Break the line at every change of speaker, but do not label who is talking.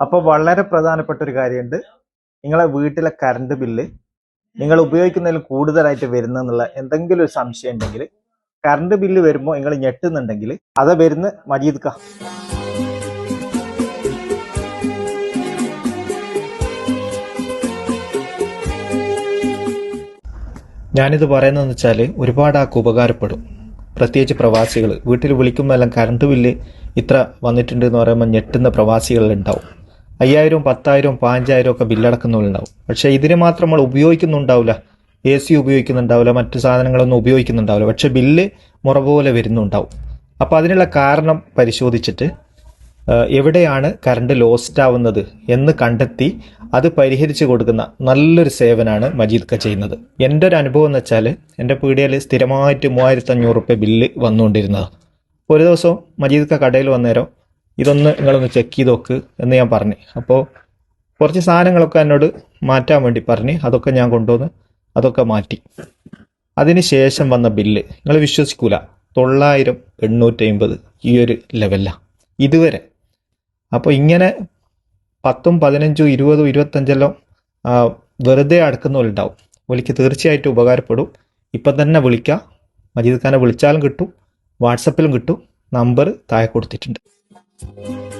അപ്പോൾ വളരെ പ്രധാനപ്പെട്ട ഒരു കാര്യമുണ്ട്. നിങ്ങളെ വീട്ടിലെ കറണ്ട് ബില്ല് നിങ്ങൾ ഉപയോഗിക്കുന്നതിൽ കൂടുതലായിട്ട് വരുന്നെന്നുള്ള എന്തെങ്കിലും ഒരു സംശയം ഉണ്ടെങ്കിൽ കറണ്ട് ബില്ല് വരുമ്പോൾ നിങ്ങൾ ഞെട്ടുന്നുണ്ടെങ്കിൽ അത് വരുന്ന മജീദ് ക. ഞാനിത് പറയുന്നതെന്ന് വെച്ചാൽ ഒരുപാട് ആൾക്ക് ഉപകാരപ്പെടും. പ്രത്യേകിച്ച് പ്രവാസികൾ. വീട്ടിൽ വിളിക്കുമ്പോൾ എല്ലാം കറണ്ട് ബില്ല് ഇത്ര വന്നിട്ടുണ്ട് എന്ന് പറയുമ്പോൾ ഞെട്ടുന്ന പ്രവാസികളുണ്ടാവും. അയ്യായിരവും പത്തായിരവും പതിനഞ്ചായിരവും ഒക്കെ ബില്ലടക്കുന്നവരുണ്ടാവും. പക്ഷേ ഇതിന് മാത്രം നമ്മൾ ഉപയോഗിക്കുന്നുണ്ടാവില്ല. A C ഉപയോഗിക്കുന്നുണ്ടാവില്ല. മറ്റു സാധനങ്ങളൊന്നും ഉപയോഗിക്കുന്നുണ്ടാവില്ല. പക്ഷെ ബില്ല് മുറ പോലെ വരുന്നുണ്ടാവും. അപ്പോൾ അതിനുള്ള കാരണം പരിശോധിച്ചിട്ട് എവിടെയാണ് കറണ്ട് ലോസ്റ്റ് ആവുന്നത് എന്ന് കണ്ടെത്തി അത് പരിഹരിച്ചു കൊടുക്കുന്ന നല്ലൊരു സേവനമാണ് മജീദ് ക ചെയ്യുന്നത്. എന്റെ ഒരു അനുഭവം എന്ന് വെച്ചാൽ എന്റെ പീടികയിൽ സ്ഥിരമായിട്ട് മൂവായിരത്തി അഞ്ഞൂറ് റുപ്യ ബില്ല് വന്നുകൊണ്ടിരുന്നത്. ഒരു ദിവസം മജീദ് ക കടയിൽ വന്നേരം ഇതൊന്ന് നിങ്ങളൊന്ന് ചെക്ക് ചെയ്ത് നോക്ക് എന്ന് ഞാൻ പറഞ്ഞു. അപ്പോൾ കുറച്ച് സാധനങ്ങളൊക്കെ എന്നോട് മാറ്റാൻ വേണ്ടി പറഞ്ഞ്. അതൊക്കെ ഞാൻ കൊണ്ടുവന്ന് അതൊക്കെ മാറ്റി. അതിന് ശേഷം വന്ന ബില്ല് നിങ്ങൾ വിശ്വസിക്കൂല. തൊള്ളായിരം എണ്ണൂറ്റി അമ്പത് ഈ ഒരു ലെവലിലാണ് ഇതുവരെ. അപ്പോൾ ഇങ്ങനെ പത്തും പതിനഞ്ചും ഇരുപതും ഇരുപത്തഞ്ചെല്ലാം വെറുതെ അടക്കുന്നവരുണ്ടാവും. വിളിക്ക് തീർച്ചയായിട്ടും ഉപകാരപ്പെടും. ഇപ്പം തന്നെ വിളിക്കാം. മജീദ് ഖാനെ വിളിച്ചാലും കിട്ടും. വാട്സപ്പിലും കിട്ടും. നമ്പർ താഴെ കൊടുത്തിട്ടുണ്ട്. Thank you.